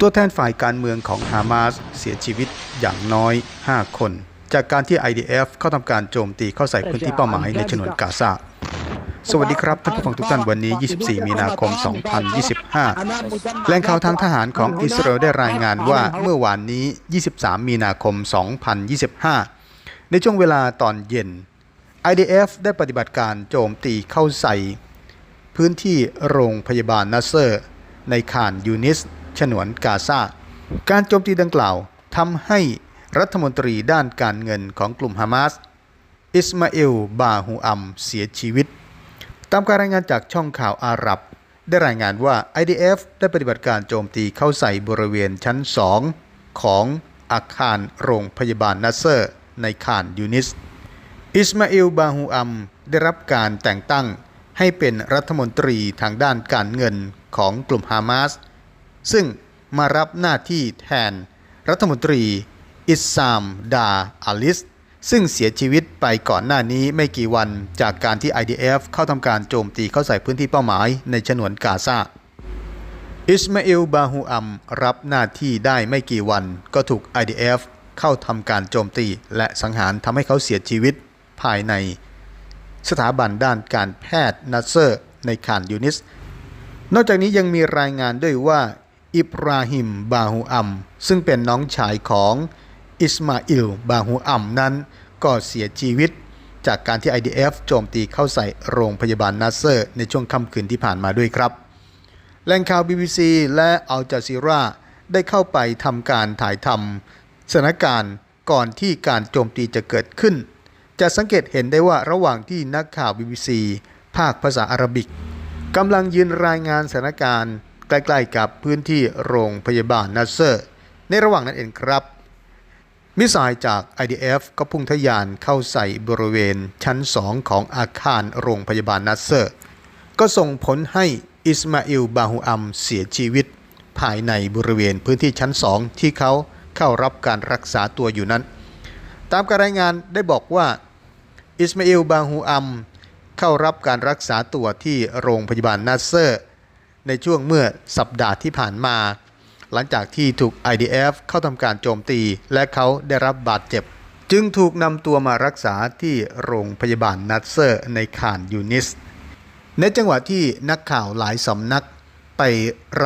ตัวแทนฝ่ายการเมืองของฮามาสเสียชีวิตอย่างน้อย 5 คน จากการที่ IDF เข้าทำการโจมตีเข้าใส่พื้นที่เป้าหมายในฉนวนกาซาสวัสดีครับท่านผู้ฟังทุกท่านวันนี้ 24 มีนาคม 2025 แหล่งข่าวทางทหารของอิสราเอลได้รายงานว่าเมื่อวานนี้ 23 มีนาคม 2025 ในช่วงเวลาตอนเย็น IDF ได้ปฏิบัติการโจมตีเข้าใส่ พื้นที่โรงพยาบาลนัสเซอร์ ในข่านยูนิส ฉนวนกาซาการโจมตีดังกล่าวทำให้รัฐมนตรีด้านการเงินของกลุ่มฮามาส อิสมาเอล บาฮูอัม เสียชีวิต ตามการรายงานจากช่องข่าวอาหรับ ได้รายงานว่า IDF ได้ปฏิบัติการโจมตีเข้าใส่บริเวณชั้น 2 ของอาคารโรงพยาบาลนัสเซอร์ ในข่านยูนิส อิสมาอิล บาฮูอัม ได้รับการแต่งตั้งให้เป็นรัฐมนตรีทางด้านการเงินของกลุ่มฮามาส ซึ่งมารับหน้าที่แทนรัฐมนตรี อิสซาม ดาอาลิส ซึ่งเสียชีวิตไปก่อนหน้านี้ไม่กี่วันจากการที่ IDF เข้าทำการโจมตีเข้าใส่พื้นที่เป้าหมายในฉนวนกาซาอิสมาอิล บาฮูอัม รับหน้าที่ได้ไม่กี่วัน ก็ถูก IDF เข้าทำการโจมตีและสังหารทำให้เขาเสียชีวิตภายใน สถาบันด้านการแพทย์นัสเซอร์ในข่านยูนิส นอกจากนี้ยังมีรายงานด้วยว่า อิบราฮิมบาฮูอัม ซึ่งเป็นน้องชายของอิสมาอิลบาฮูอัมนั้น ก็เสียชีวิต จากการที่ IDF โจมตีเข้าใส่โรงพยาบาลนัสเซอร์ ในช่วงค่ำคืนที่ผ่านมาด้วยครับแหล่งข่าว BBC และอัลจาซีราได้เข้าไปทำการถ่ายทำสถานการณ์ก่อนที่การโจมตีจะเกิดขึ้น จะสังเกตเห็นได้ว่าระหว่างที่นักข่าว BBC ภาคภาษาอาหรับิกกำลังยืนรายงานสถานการณ์ ใกล้ๆกับพื้นที่โรงพยาบาลนัสเซอร์ ในระหว่างนั้นเองครับ มิสไซล์จาก IDF ก็พุ่งทะยานเข้าใส่บริเวณชั้น 2 ของอาคารโรงพยาบาลนัสเซอร์ ก็ส่งผลให้อิสมาอิลบาฮูอัมเสียชีวิต ภายในบริเวณพื้นที่ชั้น 2 ที่เขาเข้ารับการรักษาตัวอยู่นั้น ตามการรายงานได้บอกว่าอิสมาอิลบาฮูอัมเข้ารับการรักษาตัวที่โรงพยาบาลนัสเซอร์ ในช่วงเมื่อสัปดาห์ที่ผ่านมา หลังจากที่ถูก IDF เข้าทำการโจมตี และเขาได้รับบาดเจ็บ จึงถูกนำตัวมารักษาที่โรงพยาบาลนัสเซอร์ในขานยูนิส ในจังหวะที่นักข่าวหลายสำนักไป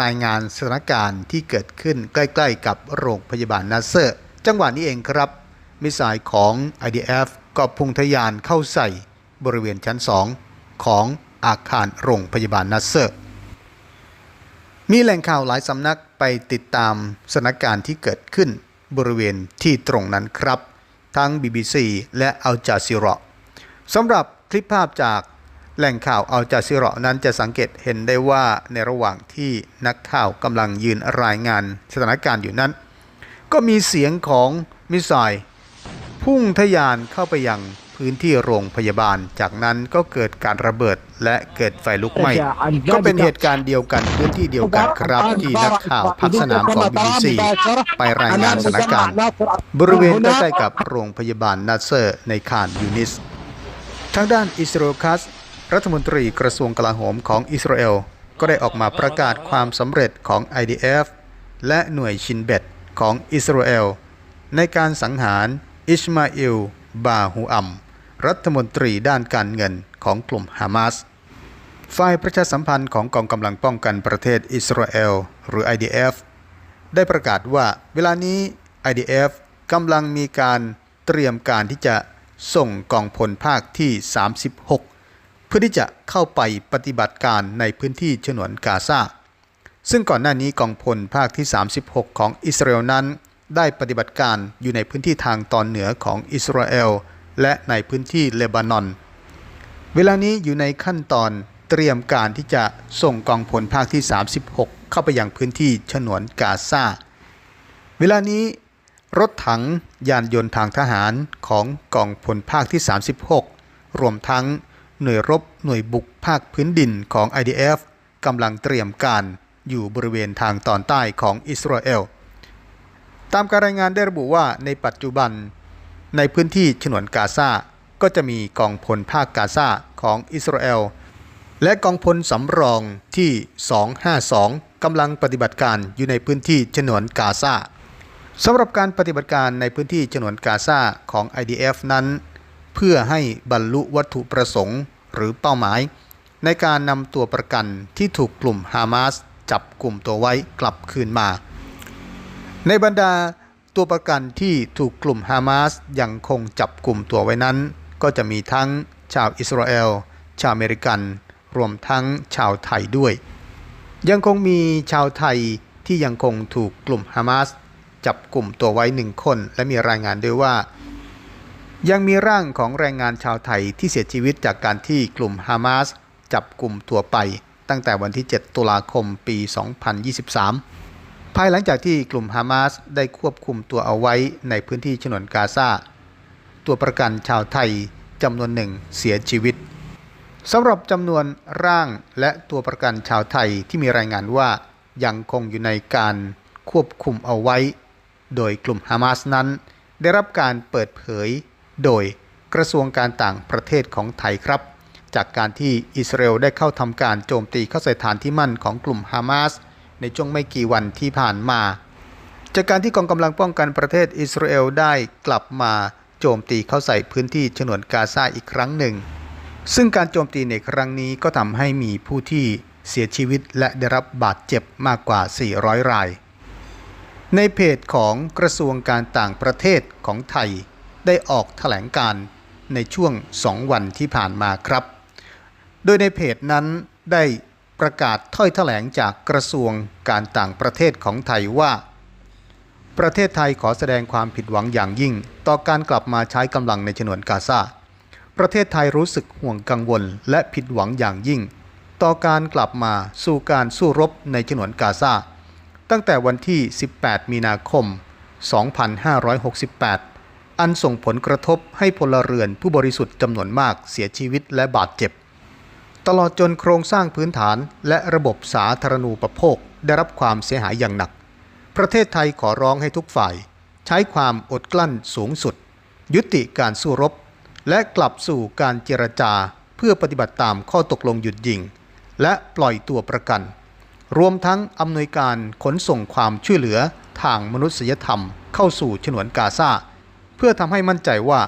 รายงานสถานการณ์ที่เกิดขึ้นใกล้ ๆ กับโรงพยาบาลนัสเซอร์ จังหวะนี้เองครับ มิสไซล์ของ IDF ก็พุ่งทะยานเข้าใส่บริเวณชั้น 2 ของอาคารโรงพยาบาลนัสเซอร์ มีแหล่งข่าวหลายสำนักไปติดตามสถานการณ์ที่เกิดขึ้นบริเวณที่ตรงนั้นครับ ทั้ง BBC และอัลจาซิรอสำหรับคลิปภาพจากแหล่งข่าวอัลจาซิรอนั้นจะสังเกตเห็นได้ว่าในระหว่างที่นักข่าวกำลังยืนรายงานสถานการณ์อยู่นั้น ก็มีเสียงของมิสไซล์พุ่งทะยานเข้าไปยัง พื้นที่โรงพยาบาล จากนั้นก็เกิดการระเบิดและเกิดไฟลุกไหม้ก็เป็นเหตุการณ์เดียวกันพื้นที่เดียวกันครับที่นักข่าวพักสนามของ BBC ไปรายงานสถานการณ์บริเวณใกล้ๆกับโรงพยาบาลนัสเซอร์ในข่านยูนิสทางด้านอิสราเอลคัสรัฐมนตรีกระทรวงกลาโหมของอิสราเอลก็ได้ออกมาประกาศความสำเร็จของ IDF และหน่วยชินเบตของอิสราเอลในการสังหารอิชมาอิล บาฮูอัม รัฐมนตรีด้านการเงินของกลุ่มฮามาสฝ่ายประชาสัมพันธ์ของกองกำลังป้องกันประเทศอิสราเอลหรือ IDF ได้ประกาศว่าเวลานี้ IDF กำลังมีการเตรียมการที่จะส่งกองพลภาคที่ 36 เพื่อที่จะเข้าไปปฏิบัติการในพื้นที่ฉนวนกาซาซึ่งก่อนหน้านี้กองพลภาคที่ 36 ของอิสราเอลนั้น ได้ปฏิบัติการอยู่ในพื้นที่ทางตอนเหนือของอิสราเอล และในพื้นที่เลบานอน เวลานี้อยู่ในขั้นตอนเตรียมการที่จะส่งกองพลภาคที่ 36 เข้าไปยังพื้นที่ฉนวนกาซา เวลานี้รถถังยานยนต์ทางทหารของกองพลภาคที่ 36 รวมทั้งหน่วยรบหน่วยบุกภาคพื้นดินของ IDF กำลังเตรียมการอยู่บริเวณทางตอนใต้ของอิสราเอล ตามการรายงานได้ระบุว่าในปัจจุบัน ในพื้นที่ฉนวนกาซาก็จะมีกองพลภาคกาซาของอิสราเอล และกองพลสำรองที่ 252กำลังปฏิบัติการอยู่ในพื้นที่ฉนวนกาซาสำหรับการปฏิบัติการในพื้นที่ฉนวนกาซาของ IDF นั้น เพื่อให้บรรลุวัตถุประสงค์หรือเป้าหมาย ในการนำตัวประกันที่ถูกกลุ่มฮามาสจับกลุ่มตัวไว้กลับคืนมา ในบรรดาตัวประกันที่ถูกกลุ่มฮามาสยังคงจับกลุ่มตัวไว้นั้น ก็จะมีทั้งชาวอิสราเอล ชาวอเมริกัน รวมทั้งชาวไทยด้วย ยังคงมีชาวไทยที่ยังคงถูกกลุ่มฮามาสจับกลุ่มตัวไว้หนึ่งคน และมีรายงานด้วยว่า ยังมีร่างของแรงงานชาวไทยที่เสียชีวิตจากการที่กลุ่มฮามาสจับกลุ่มตัวไป ตั้งแต่วันที่ 7 ตุลาคมปี 2023 ภายหลังจากที่กลุ่มฮามาสได้ควบคุมตัวเอาไว้ในพื้นที่ฉนวนกาซา ตัวประกันชาวไทยจำนวนหนึ่งเสียชีวิตสำหรับจำนวนร่างและตัวประกันชาวไทยที่มีรายงานว่ายังคงอยู่ในการควบคุมเอาไว้ โดยกลุ่มฮามาสนั้น ได้รับการเปิดเผย โดยกระทรวงการต่างประเทศของไทยครับ จากการที่อิสราเอลได้เข้าทำการโจมตีเข้าใส่ฐานที่มั่นของกลุ่มฮามาส ในช่วงไม่กี่วันที่ผ่านมา จากการที่กองกำลังป้องกันประเทศอิสราเอลได้กลับมาโจมตีเข้าใส่พื้นที่ฉนวนกาซาอีกครั้งหนึ่ง ซึ่งการโจมตีในครั้งนี้ก็ทำให้มีผู้ที่เสียชีวิตและได้รับบาดเจ็บมากกว่า 400 ราย ในเพจของกระทรวงการต่างประเทศของไทย ได้ออกแถลงการในช่วง 2 วันที่ผ่านมาครับ โดยในเพจนั้นได้ ประกาศถ้อยแถลงจากกระทรวงการต่างประเทศของไทยว่า ประเทศไทยขอแสดงความผิดหวังอย่างยิ่ง ต่อการกลับมาใช้กำลังในฉนวนกาซาประเทศไทยรู้สึกห่วงกังวลและผิดหวังอย่างยิ่ง ต่อการกลับมาสู่การสู้รบในฉนวนกาซาตั้งแต่วันที่ 18 มีนาคม 2568 อันส่งผลกระทบให้พลเรือนผู้บริสุทธิ์จำนวนมากเสียชีวิตและบาดเจ็บ ตลอดจนโครงสร้างพื้นฐานและระบบสาธารณูปโภคได้รับความเสียหายอย่างหนัก ประเทศไทยขอร้องให้ทุกฝ่าย ใช้ความอดกลั้นสูงสุด ยุติการสู้รบ และกลับสู่การเจรจาเพื่อปฏิบัติตามข้อตกลงหยุดยิง และปล่อยตัวประกัน รวมทั้งอำนวยการขนส่งความช่วยเหลือทางมนุษยธรรมเข้าสู่ฉนวนกาซาเพื่อทำให้มั่นใจว่า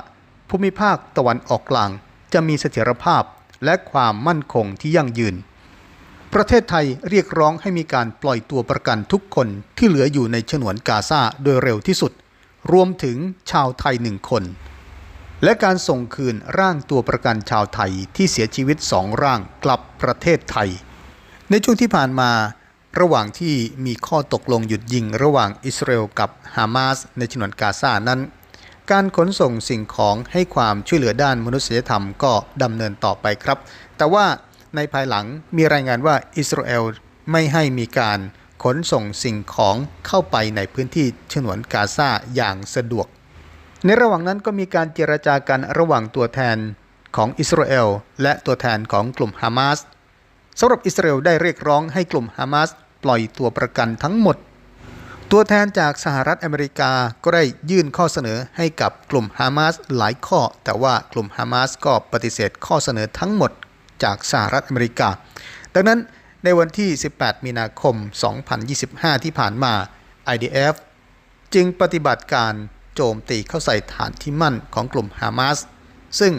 ภูมิภาคตะวันออกกลางจะมีเสถียรภาพ และความมั่นคงที่ยั่งยืน ประเทศไทยเรียกร้องให้มีการปล่อยตัวประกันทุกคนที่เหลืออยู่ในฉนวนกาซาโดยเร็วที่สุด รวมถึงชาวไทยหนึ่งคน และการส่งคืนร่างตัวประกันชาวไทยที่เสียชีวิตสองร่างกลับประเทศไทย ในช่วงที่ผ่านมาระหว่างที่มีข้อตกลงหยุดยิงระหว่างอิสราเอลกับฮามาสในฉนวนกาซานั้น การขนส่งสิ่งของให้ความช่วยเหลือด้านมนุษยธรรมก็ดำเนินต่อไปครับ แต่ว่าในภายหลังมีรายงานว่าอิสราเอลไม่ให้มีการขนส่งสิ่งของเข้าไปในพื้นที่ฉนวนกาซาอย่างสะดวก ในระหว่างนั้นก็มีการเจรจากันระหว่างตัวแทนของอิสราเอลและตัวแทนของกลุ่มฮามาสสำหรับอิสราเอลได้เรียกร้องให้กลุ่มฮามาสปล่อยตัวประกันทั้งหมด ตัวแทนจากสหรัฐอเมริกาก็ได้ยื่นข้อเสนอให้กับกลุ่มฮามาสหลายข้อ แต่ว่ากลุ่มฮามาสก็ปฏิเสธข้อเสนอทั้งหมดจากสหรัฐอเมริกา ดังนั้นในวันที่ 18 มีนาคม 2025 ที่ผ่านมา IDF จึงปฏิบัติการโจมตีเข้าใส่ฐานที่มั่นของกลุ่มฮามาส ซึ่ง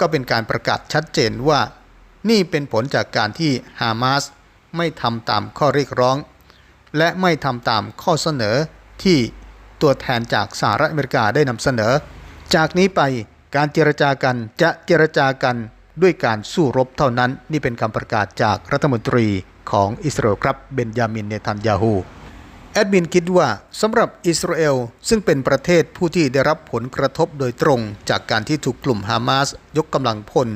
ก็เป็นการประกาศชัดเจนว่า นี่เป็นผลจากการที่ฮามาสไม่ทำตามข้อเรียกร้อง และไม่ทำตามข้อเสนอที่ตัวแทนจากสหรัฐอเมริกาได้นำเสนอ จากนี้ไปการเจรจากันจะเจรจากันด้วยการสู้รบเท่านั้น นี่เป็นคำประกาศจากรัฐมนตรีของอิสราเอลครับเบนยามินเนทันยาฮูแอดมินคิดว่าสำหรับอิสราเอลซึ่งเป็นประเทศผู้ที่ได้รับผลกระทบโดยตรง จากการที่ถูกกลุ่มฮามาสยกกำลังพล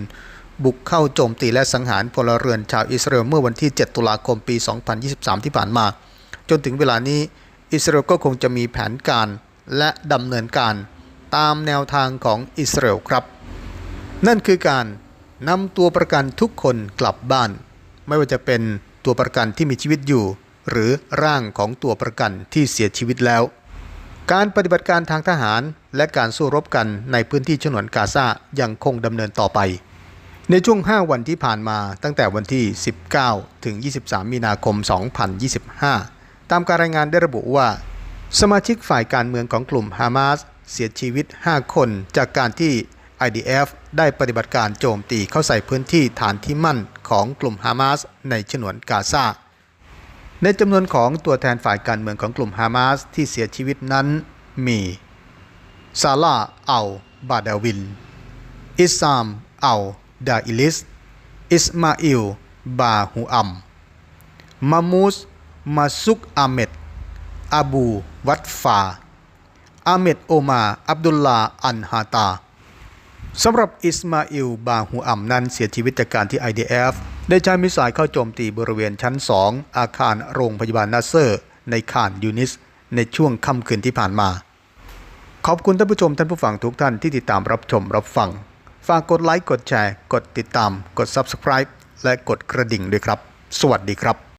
บุกเข้าโจมตีและสังหารพลเรือนชาวอิสราเอลเมื่อวันที่ 7 ตุลาคมปี 2023 ที่ผ่านมา จนถึงเวลานี้อิสราเอลก็คงจะมีแผนการและดำเนินการตามแนวทางของอิสราเอลครับ นั่นคือการนำตัวประกันทุกคนกลับบ้าน ไม่ว่าจะเป็นตัวประกันที่มีชีวิตอยู่ หรือร่างของตัวประกันที่เสียชีวิตแล้ว การปฏิบัติการทางทหารและการสู้รบกันในพื้นที่ฉนวนกาซายังคงดำเนินต่อไป ในช่วง 5 วันที่ผ่านมาตั้งแต่วันที่ 19 ถึง 23 มีนาคม 2025 ตามการรายงานได้ระบุว่า สมาชิกฝ่ายการเมืองของกลุ่มฮามาสเสียชีวิต 5 คนจากการที่ IDF ได้ปฏิบัติการโจมตีเข้าใส่พื้นที่ฐานที่มั่นของกลุ่มฮามาสในฉนวนกาซา ในจำนวนของตัวแทนฝ่ายการเมืองของกลุ่มฮามาสที่เสียชีวิตนั้นมีซาลาอัลบาดาวิน อิสซามอัลดาอิลิส อิสมาอิล บาฮูอัมมามูส มาซุกอาเมดอาบู วัตฟา อาเมดโอมา อับดุลลา อันฮาตา สำหรับอิสมาอิล บาฮูอัมนั้นเสียชีวิตจากการที่ IDF ได้ใช้มิสไซล์เข้าโจมตีบริเวณชั้น 2 อาคารโรงพยาบาลนาเซอร์ ในข่านยูนิส ในช่วงค่ำคืนที่ผ่านมา ขอบคุณท่านผู้ชมท่านผู้ฟังทุกท่านที่ติดตามรับชมรับฟัง ฝากกดไลค์ กดแชร์ กดติดตาม กด Subscribe และกดกระดิ่งด้วยครับ สวัสดีครับ